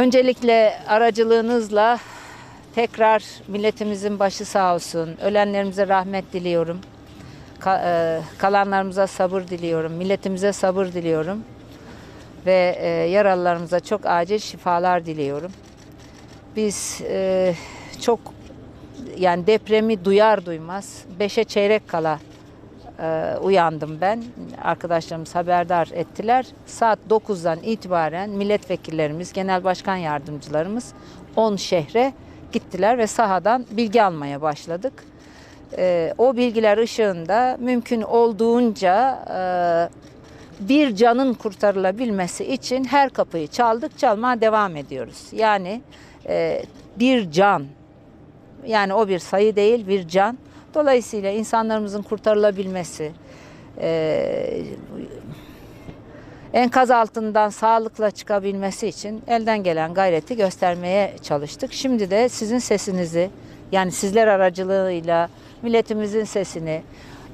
Öncelikle aracılığınızla tekrar milletimizin başı sağ olsun. Ölenlerimize rahmet diliyorum. E, kalanlarımıza sabır diliyorum. Milletimize sabır diliyorum. Ve e, yaralılarımıza çok acil şifalar diliyorum. Biz e, çok yani depremi duyar duymaz beşe çeyrek kala e, uyandım ben. Arkadaşlarımız haberdar ettiler. Saat 9'dan itibaren milletvekillerimiz, genel başkan yardımcılarımız 10 şehre gittiler ve sahadan bilgi almaya başladık. E, o bilgiler ışığında mümkün olduğunca e, bir canın kurtarılabilmesi için her kapıyı çaldık, çalmaya devam ediyoruz. Yani e, bir can, yani o bir sayı değil, bir can. Dolayısıyla insanlarımızın kurtarılabilmesi, e, enkaz altından sağlıkla çıkabilmesi için elden gelen gayreti göstermeye çalıştık. Şimdi de sizin sesinizi, yani sizler aracılığıyla milletimizin sesini,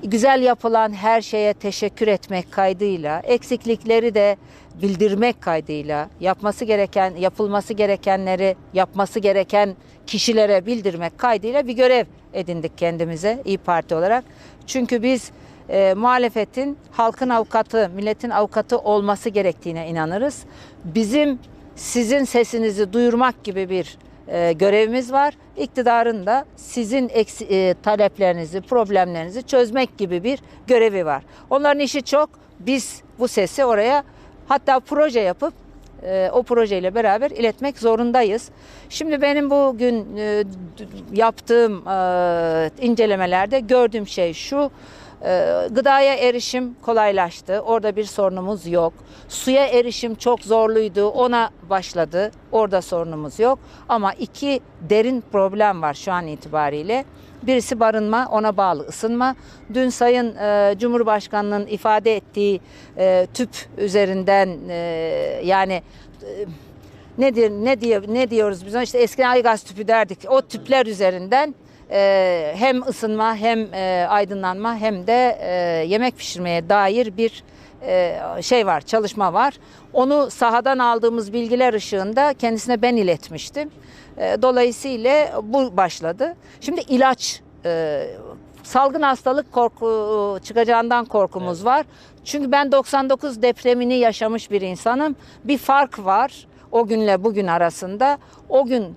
güzel yapılan her şeye teşekkür etmek kaydıyla, eksiklikleri de bildirmek kaydıyla, yapması gereken, yapılması gerekenleri yapması gereken kişilere bildirmek kaydıyla bir görev edindik kendimize İyi Parti olarak. Çünkü biz e, muhalefetin halkın avukatı, milletin avukatı olması gerektiğine inanırız. Bizim sizin sesinizi duyurmak gibi bir e, görevimiz var. İktidarın da sizin eksi, e, taleplerinizi, problemlerinizi çözmek gibi bir görevi var. Onların işi çok. Biz bu sesi oraya hatta proje yapıp e, o projeyle beraber iletmek zorundayız. Şimdi benim bugün e, yaptığım e, incelemelerde gördüğüm şey şu. E, Gıdaya erişim kolaylaştı. Orada bir sorunumuz yok. Suya erişim çok zorluydu. Ona başladı. Orada sorunumuz yok. Ama iki derin problem var şu an itibariyle. Birisi barınma, ona bağlı ısınma. Dün Sayın e, Cumhurbaşkanı'nın ifade ettiği e, tüp üzerinden e, yani e, nedir ne diyor ne diyoruz biz işte eskiden aygaz tüpü derdik. O tüpler üzerinden e, hem ısınma hem e, aydınlanma hem de e, yemek pişirmeye dair bir e, şey var, çalışma var. Onu sahadan aldığımız bilgiler ışığında kendisine ben iletmiştim. E, Dolayısıyla bu başladı. Şimdi ilaç e, salgın hastalık korku çıkacağından korkumuz var. Çünkü ben 99 depremini yaşamış bir insanım. Bir fark var o günle bugün arasında. O gün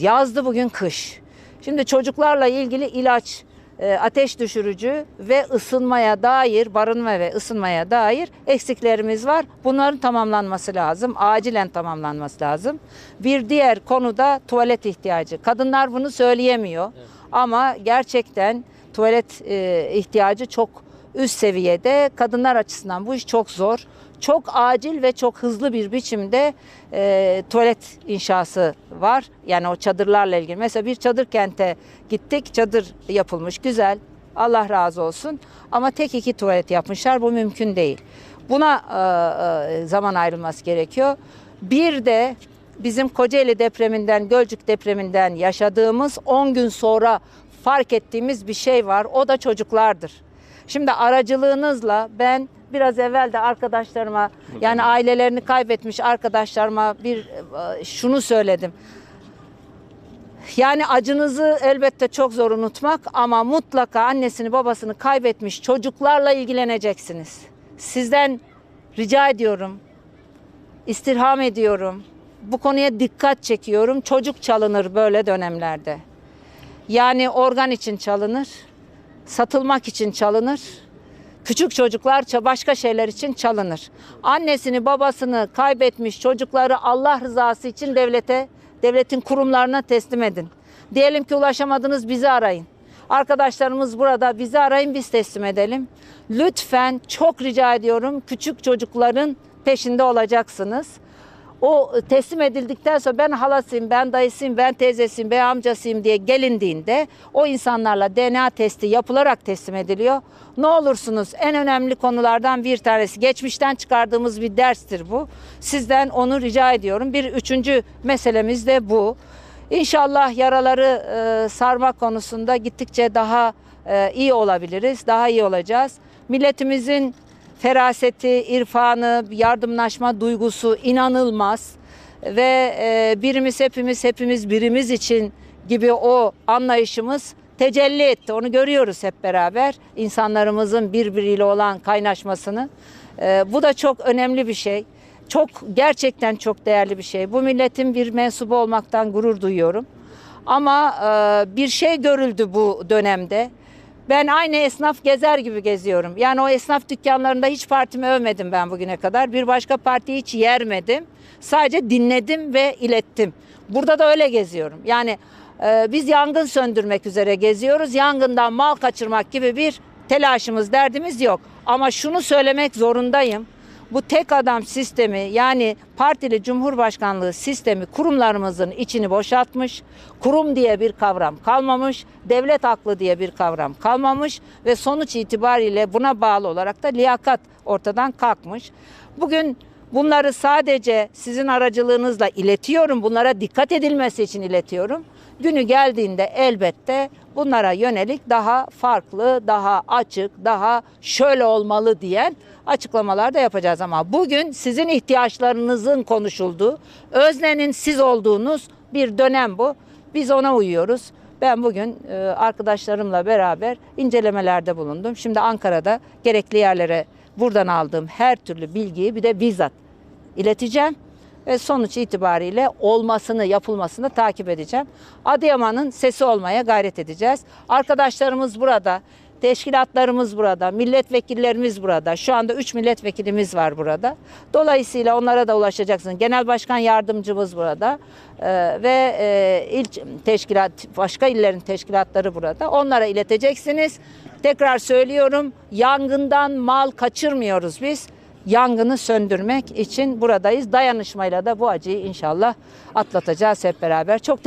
yazdı bugün kış. Şimdi çocuklarla ilgili ilaç, e, ateş düşürücü ve ısınmaya dair, barınma ve ısınmaya dair eksiklerimiz var. Bunların tamamlanması lazım. Acilen tamamlanması lazım. Bir diğer konu da tuvalet ihtiyacı. Kadınlar bunu söyleyemiyor. Ama gerçekten tuvalet e, ihtiyacı çok üst seviyede. Kadınlar açısından bu iş çok zor. Çok acil ve çok hızlı bir biçimde e, tuvalet inşası var. Yani o çadırlarla ilgili. Mesela bir çadır kente gittik. Çadır yapılmış güzel. Allah razı olsun. Ama tek iki tuvalet yapmışlar. Bu mümkün değil. Buna e, e, zaman ayrılması gerekiyor. Bir de bizim Kocaeli depreminden, Gölcük depreminden yaşadığımız 10 gün sonra fark ettiğimiz bir şey var. O da çocuklardır. Şimdi aracılığınızla ben biraz evvel de arkadaşlarıma yani ailelerini kaybetmiş arkadaşlarıma bir e, şunu söyledim. Yani acınızı elbette çok zor unutmak ama mutlaka annesini babasını kaybetmiş çocuklarla ilgileneceksiniz. Sizden rica ediyorum, istirham ediyorum. Bu konuya dikkat çekiyorum. Çocuk çalınır böyle dönemlerde. Yani organ için çalınır, satılmak için çalınır. Küçük çocuklar başka şeyler için çalınır. Annesini babasını kaybetmiş çocukları Allah rızası için devlete, devletin kurumlarına teslim edin. Diyelim ki ulaşamadınız bizi arayın. Arkadaşlarımız burada bizi arayın biz teslim edelim. Lütfen çok rica ediyorum küçük çocukların peşinde olacaksınız. O teslim edildikten sonra ben halasıyım, ben dayısıyım, ben teyzesiyim, ben amcasıyım diye gelindiğinde o insanlarla DNA testi yapılarak teslim ediliyor. Ne olursunuz en önemli konulardan bir tanesi. Geçmişten çıkardığımız bir derstir bu. Sizden onu rica ediyorum. Bir üçüncü meselemiz de bu. İnşallah yaraları e, sarma konusunda gittikçe daha e, iyi olabiliriz, daha iyi olacağız. Milletimizin feraseti, irfanı, yardımlaşma duygusu inanılmaz. ve e, birimiz hepimiz hepimiz birimiz için gibi o anlayışımız tecelli etti. Onu görüyoruz hep beraber insanlarımızın birbiriyle olan kaynaşmasını. E, bu da çok önemli bir şey. Çok gerçekten çok değerli bir şey. Bu milletin bir mensubu olmaktan gurur duyuyorum. Ama e, bir şey görüldü bu dönemde. Ben aynı esnaf gezer gibi geziyorum. Yani o esnaf dükkanlarında hiç partimi övmedim ben bugüne kadar. Bir başka partiyi hiç yermedim. Sadece dinledim ve ilettim. Burada da öyle geziyorum. Yani e, biz yangın söndürmek üzere geziyoruz. Yangından mal kaçırmak gibi bir telaşımız, derdimiz yok. Ama şunu söylemek zorundayım. Bu tek adam sistemi yani partili cumhurbaşkanlığı sistemi kurumlarımızın içini boşaltmış. Kurum diye bir kavram kalmamış. Devlet aklı diye bir kavram kalmamış ve sonuç itibariyle buna bağlı olarak da liyakat ortadan kalkmış. Bugün bunları sadece sizin aracılığınızla iletiyorum. Bunlara dikkat edilmesi için iletiyorum. Günü geldiğinde elbette bunlara yönelik daha farklı, daha açık, daha şöyle olmalı diyen açıklamalar da yapacağız ama bugün sizin ihtiyaçlarınızın konuşulduğu, öznenin siz olduğunuz bir dönem bu. Biz ona uyuyoruz. Ben bugün e, arkadaşlarımla beraber incelemelerde bulundum. Şimdi Ankara'da gerekli yerlere buradan aldığım her türlü bilgiyi bir de bizzat ileteceğim ve sonuç itibariyle olmasını, yapılmasını takip edeceğim. Adıyaman'ın sesi olmaya gayret edeceğiz. Arkadaşlarımız burada, teşkilatlarımız burada, milletvekillerimiz burada. Şu anda 3 milletvekilimiz var burada. Dolayısıyla onlara da ulaşacaksınız. Genel Başkan Yardımcımız burada Ee, ve e, il teşkilat, başka illerin teşkilatları burada. Onlara ileteceksiniz. Tekrar söylüyorum, yangından mal kaçırmıyoruz biz yangını söndürmek için buradayız. Dayanışmayla da bu acıyı inşallah atlatacağız hep beraber. Çok teşekkür